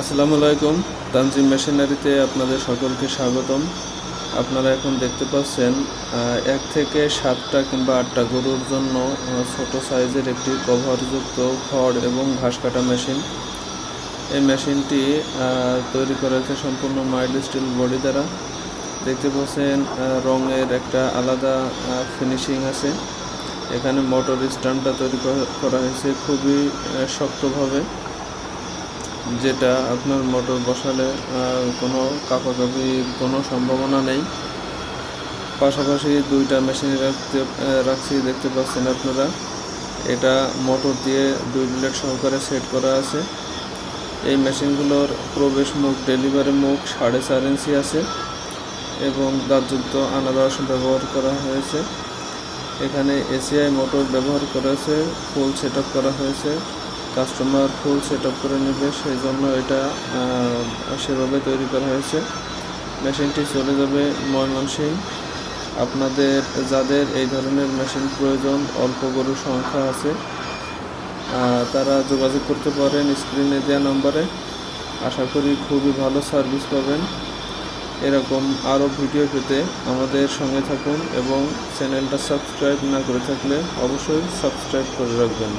আসসালামু আলাইকুম। তানজিম মেশিনারিতে আপনাদের সকলকে স্বাগতম। আপনারা এখন দেখতে পাচ্ছেন এক থেকে সাতটা কিংবা আটটা গরুর জন্য ছোট সাইজের একটি কভারযুক্ত খড় এবং ঘাস কাটা মেশিন। এই মেশিনটি তৈরি করা হয়েছে সম্পূর্ণ মাইল্ড স্টিল বডি দ্বারা। দেখতে পাচ্ছেন রঙের একটা আলাদা ফিনিশিং আছে। এখানে মোটর স্ট্যান্ডটা তৈরি করা হয়েছে খুবই শক্তভাবে। যেটা আপনার মোটর বসালে কোনো কাপাকাপির কোনো সম্ভাবনা নেই। পাশাপাশি দুইটা মেশিন রাখতে রাখছি, দেখতে পাচ্ছেন আপনারা। এটা মোটর দিয়ে দুই ব্লেড সহকারে সেট করা আছে। এই মেশিনগুলোর প্রবেশ মুখ ডেলিভারি মুখ সাড়ে চার ইঞ্চি আছে এবং দাঁতযুক্ত আনারস ব্যবহার করা হয়েছে। এখানে এসিআই মোটর ব্যবহার করেছে ফুল সেট করা হয়েছে। কাস্টমার ফুল সেট আপ করে নেবে সেই জন্য এটা সেভাবে তৈরি করা হয়েছে। মেশিনটি চলে যাবে ময়মনসিং আপনাদের, যাদের এই ধরনের মেশিন প্রয়োজন, অল্প গরুর সংখ্যা আছে তারা যোগাযোগ করতে পারেন স্ক্রিনে দেওয়া নম্বরে। আশা করি খুবই ভালো সার্ভিস পাবেন। এরকম আরও ভিডিও পেতে আমাদের সঙ্গে থাকুন এবং চ্যানেলটা সাবস্ক্রাইব না করে থাকলে অবশ্যই সাবস্ক্রাইব করে রাখবেন।